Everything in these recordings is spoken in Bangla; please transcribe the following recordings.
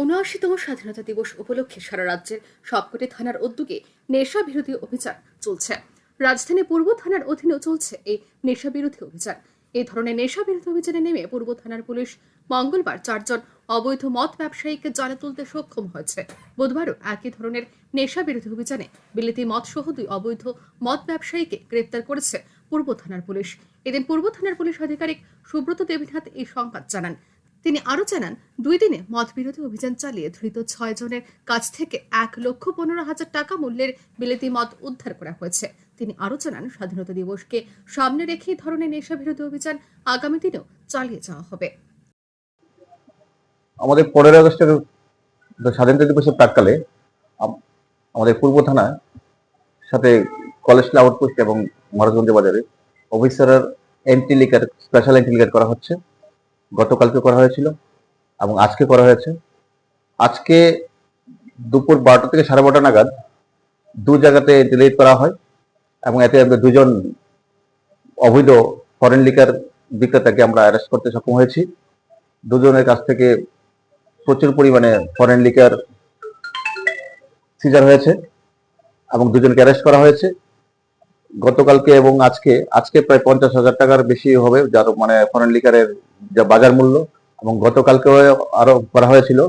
উনআশিতম স্বাধীনতা দিবস উপলক্ষে সারা রাজ্যের সবকটি থানার উদ্যোগে নেশা বিরোধী অভিযান চলছে। রাজধানী পূর্ব থানার অধীনেও চলছে এই নেশা বিরোধী অভিযান। এই ধরনের নেশা বিরোধী অভিযানে নেমে পূর্ব থানার পুলিশ মঙ্গলবার চারজন অবৈধ মদ ব্যবসায়ীকে জালে তুলতে সক্ষম হয়েছে। বুধবারও একই ধরনের নেশা বিরোধী অভিযানে বিলেতি মদ সহ দুই অবৈধ মদ ব্যবসায়ীকে গ্রেপ্তার করেছে পূর্ব থানার পুলিশ। এদিন পূর্ব থানার পুলিশ আধিকারিক সুব্রত দেবীনাথ এই সংবাদ জানান। তিনি আরও জানান, দুই দিনে মদ বিরোধী অভিযান চালিয়ে ধৃত ছয় জনের কাছ থেকে এক লক্ষ পনেরো হাজার টাকা মূল্যের বিলেতি মদ উদ্ধার করা হয়েছে। তিনি আরও জানান, স্বাধীনতা দিবসকে সামনে রেখে ধরনের নেশা বিরোধী অভিযান আগামী দিনেও চালিয়ে যাওয়া হবে। আমাদের পনেরোই আগস্টের স্বাধীনতা দিবসের প্রাককালে আম- আমাদের পূর্ব থানা সাথে কলেজ আউটপোস্ট এবং মহারাজগঞ্জ বাজারে অফিসারের entry liquor special entry liquor করা হচ্ছে। গতকালকে করা হয়েছিল এবং আজকে করা হয়েছে। আজকে দুপুর বারোটা থেকে সাড়ে বারোটা নাগাদ দু জায়গাতে ডিলিট করা হয় এবং এতে আমরা দুজন অবৈধ ফরেন লিকার বিক্রেতাকে আমরা অ্যারেস্ট করতে সক্ষম হয়েছি। দুজনের কাছ থেকে প্রচুর পরিমাণে ফরেন লিকার সিজার হয়েছে এবং দুজনকে অ্যারেস্ট করা হয়েছে। গতকালকে এবং আজকে আজকে প্রায় পঞ্চাশ হাজার টাকার বেশি হবে যার মানে ফরেন লিকারের যা বাজার মূল্য এবং গতকালকে আরও করা হয়েছিল।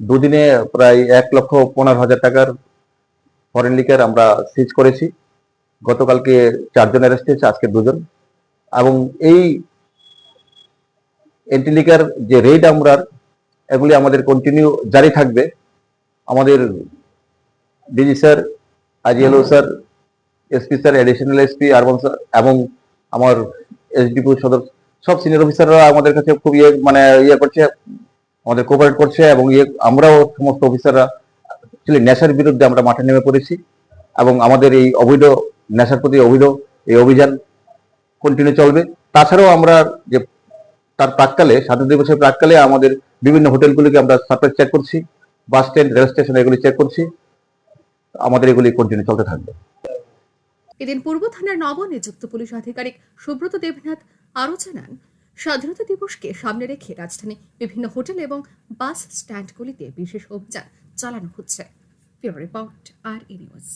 দুদিনে প্রায় এক লক্ষ পনেরো হাজার টাকার ফরেন লিকার আমরা সিজ করেছি। গতকালকে চারজন অ্যারেস্ট হয়েছে আজকে দুজন। এবং এই এন্টিলিকার যে রেড আমরা, এগুলি আমাদের কন্টিনিউ জারি থাকবে। আমাদের DG sir আইজিএলও sir SP sir additional SP এবং আমার এসডিপি সদর, সব সিনিয়র অফিসাররা আমাদের কাছে খুব ইয়ে মানে ইয়ে করছে, আমাদের কোপারেট করছে এবং ইয়ে আমরাও সমস্ত অফিসাররা অ্যাকচুয়ালি নেশার বিরুদ্ধে আমরা মাঠে নেমে পড়েছি এবং আমাদের এই অবৈধ নেশার প্রতি অবৈধ এই অভিযান কন্টিনিউ চলবে। তাছাড়াও আমরা যে, তার প্রাককালে স্বাধীনতা দিবসের প্রাককালে আমাদের বিভিন্ন হোটেলগুলিকে আমরা সার্প্রাইজ চেক করছি বাস স্ট্যান্ড রেল স্টেশন এগুলি চেক করছি। আমাদের এগুলি কন্টিনিউ চলতে থাকবে। এদিন পূর্ব থানার নবনিযুক্ত পুলিশ আধিকারিক সুব্রত দেবনাথ আরও জানান, স্বাধীনতা দিবসকে সামনে রেখে রাজধানী বিভিন্ন হোটেল এবং বাস স্ট্যান্ডগুলিতে বিশেষ অভিযান চালানো হচ্ছে। রিপোর্ট আর নিউজ।